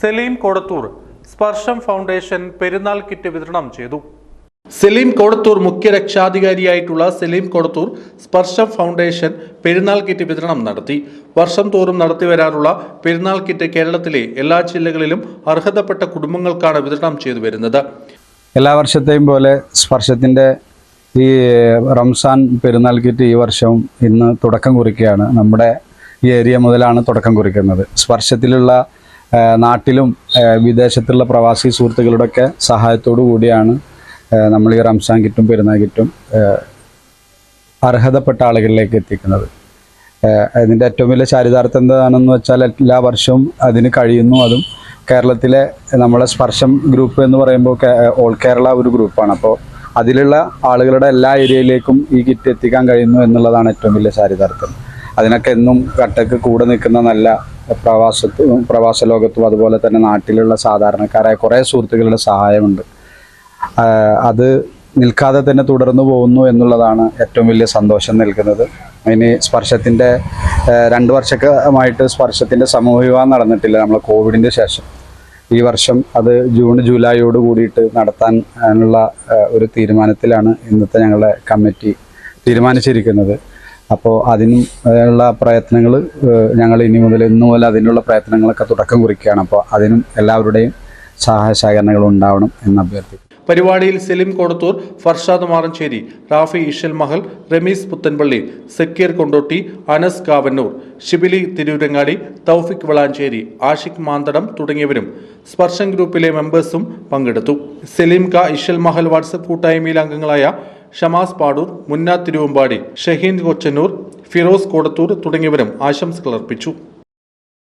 സലീം കൊടത്തൂർ സ്പർശം ഫൗണ്ടേഷൻ പെരുന്നാൾ കിറ്റ് വിതരണം ചെയ്തു. സലീം കൊടത്തൂർ മുഖ്യ രക്ഷാധികാരിയായിട്ടുള്ള സലീം കൊടത്തൂർ സ്പർശം ഫൗണ്ടേഷൻ പെരുന്നാൾ കിറ്റ് വിതരണം നടത്തി. വർഷം തോറും നടത്തി വരാറുള്ള പെരുന്നാൾ കിറ്റ് കേരളത്തിലെ എല്ലാ ജില്ലകളിലും അർഹതപ്പെട്ട കുടുംബങ്ങൾക്കാണ് വിതരണം ചെയ്തു വരുന്നത്. എല്ലാ വർഷത്തെയും പോലെ സ്പർശത്തിന്റെ ഈ റംസാൻ പെരുന്നാൾ കിറ്റ് ഈ വർഷവും ഇന്ന് തുടക്കം കുറിക്കുകയാണ്. നമ്മുടെ ഈ ഏരിയ മുതലാണ് തുടക്കം കുറിക്കുന്നത്. സ്പർശത്തിലുള്ള നാട്ടിലും വിദേശത്തുള്ള പ്രവാസി സുഹൃത്തുക്കളുടെയൊക്കെ സഹായത്തോടു കൂടിയാണ് നമ്മൾ ഈ റംസാൻ കിറ്റും പെരുന്നാൾ കിറ്റും അർഹതപ്പെട്ട ആളുകളിലേക്ക് എത്തിക്കുന്നത്. അതിന്റെ ഏറ്റവും വലിയ ചാരിതാർത്ഥ്യം എന്താണെന്ന് വെച്ചാൽ എല്ലാ വർഷവും അതിന് കഴിയുന്നു. അതും കേരളത്തിലെ നമ്മളെ സ്പർശം ഗ്രൂപ്പ് എന്ന് പറയുമ്പോൾ ഓൾ കേരള ഒരു ഗ്രൂപ്പാണ് അപ്പോൾ അതിലുള്ള ആളുകളുടെ എല്ലാ ഏരിയയിലേക്കും ഈ കിറ്റ് എത്തിക്കാൻ കഴിയുന്നു എന്നുള്ളതാണ് ഏറ്റവും വലിയ ചാരിതാർത്ഥ്യം. അതിനൊക്കെ എന്നും കട്ടക്ക് കൂടെ നിൽക്കുന്ന നല്ല പ്രവാസത്തും പ്രവാസ ലോകത്തും അതുപോലെ തന്നെ നാട്ടിലുള്ള സാധാരണക്കാരായ കുറേ സുഹൃത്തുക്കളുടെ സഹായമുണ്ട്. അത് നിൽക്കാതെ തന്നെ തുടർന്നു പോകുന്നു എന്നുള്ളതാണ് ഏറ്റവും വലിയ സന്തോഷം നൽകുന്നത്. അതിന് സ്പർശത്തിന്റെ രണ്ട് വർഷമായിട്ട് സ്പർശത്തിന്റെ സമൂഹ വിവാഹം നടന്നിട്ടില്ല. നമ്മൾ കോവിഡിന്റെ ശേഷം. ഈ വർഷം അത് ജൂൺ ജൂലൈയോട് കൂടിയിട്ട് നടത്താനുള്ള ഒരു തീരുമാനത്തിലാണ് ഇന്നത്തെ ഞങ്ങളുടെ കമ്മിറ്റി തീരുമാനിച്ചിരിക്കുന്നത്. അപ്പോൾ അതിനും ഉള്ള പ്രയത്നങ്ങൾ ഞങ്ങൾ ഇനി മുതൽ ഇന്നു മുതൽ അതിനുള്ള പ്രയത്നങ്ങളൊക്കെ തുടക്കം കുറിക്കുകയാണ്. അപ്പോൾ അതിനും എല്ലാവരുടെയും സഹായ സഹകരണങ്ങൾ ഉണ്ടാവണം എന്ന് അഭ്യർത്ഥിക്കും പരിപാടിയിൽ സെലിം കോടത്തൂർ ഫർഷാദ് മാറഞ്ചേരി റാഫി ഇഷൽ മഹൽ റമീസ് പുത്തൻപള്ളി സക്കീർ കൊണ്ടോട്ടി അനസ് കാവന്നൂർ ഷിബിലി തിരൂരങ്ങാടി തൗഫിക് വളാഞ്ചേരി ആഷിഖ് മാന്തടം തുടങ്ങിയവരും സ്പർശം ഗ്രൂപ്പിലെ മെമ്പേഴ്സും പങ്കെടുത്തു. സെലിം ക ഇഷൽ മഹൽ വാട്സപ്പ് കൂട്ടായ്മയിലെ അംഗങ്ങളായ ഷമാസ് പാടൂർ മുന്ന തിരുവമ്പാടി ഷഹീൻ കൊച്ചനൂർ ഫിറോസ് കോടത്തൂർ തുടങ്ങിയവരും ആശംസകൾ അർപ്പിച്ചു.